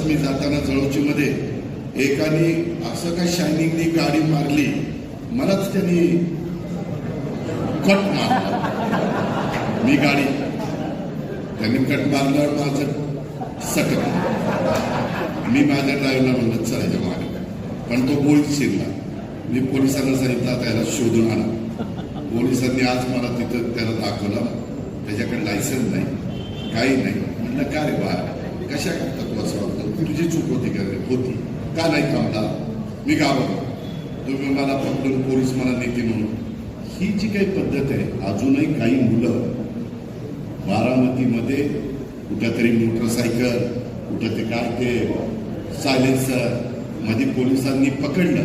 असंच मी जाताना जळोचीमध्ये एकाने असं काय शायनिंगनी गाडी मारली मलाच त्यांनी कट मारला. मी गाडी त्यांनी कट मारल्यावर माझं सटक. मी माझ्या ड्रायव्हरला म्हणलं चलायच्या मागे. पण तो बोळीत शिरला. मी पोलिसांना सांगितलं त्याला याला शोधून आणा. पोलिसांनी आज मला तिथं त्याला दाखवलं त्याच्याकडे लायसन्स नाही काही नाही. म्हणलं का रे बा कशा करता तुला असं वाटतं तुझी चूक होती का? रे होती. का नाही थांबला? मी गावाला तुम्ही मला पकडून पोलीस मला नेते म्हणून. ही जी काही पद्धत आहे अजूनही काही मुलं बारामतीमध्ये कुठंतरी मोटरसायकल कुठं ते काय ते सायलेन्सरमध्ये पोलिसांनी पकडलं.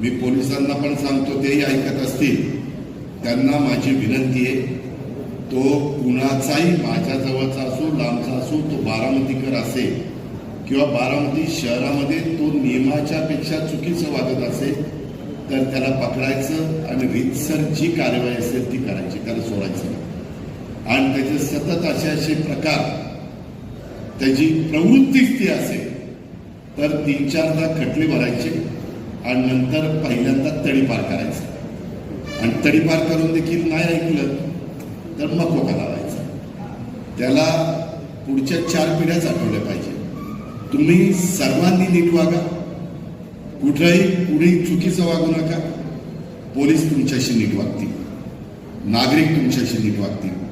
मी पोलिसांना पण सांगतो तेही ऐकत असतील. त्यांना माझी विनंती आहे तो कुणाचाही माझ्याजवळचा असो तो बारामतीकर असेल किंवा बारामती शहरामध्ये तो नियमाच्या पेक्षा चुकीचं वागत असेल तर त्याला पकडायचं आणि रीतसर जी कार्यवाही असेल ती करायची त्याला सोडायचं आणि त्याचे सतत असे असे प्रकार त्याची प्रवृत्तीच ती असेल तर तीन चारदा खटले भरायचे आणि नंतर पहिल्यांदा तडीपार करायचं. आणि तडीपार करून देखील नाही ऐकलं तर मकोका लावायचा. त्याला पुढच्या चार पिढ्याच आठवल्या पाहिजे. तुम्ही सर्वांनी नीट वागा. कुठेही कुणी चुकीचं वागू नका. पोलीस तुमच्याशी नीट वागतील. नागरिक तुमच्याशी नीट वागतील.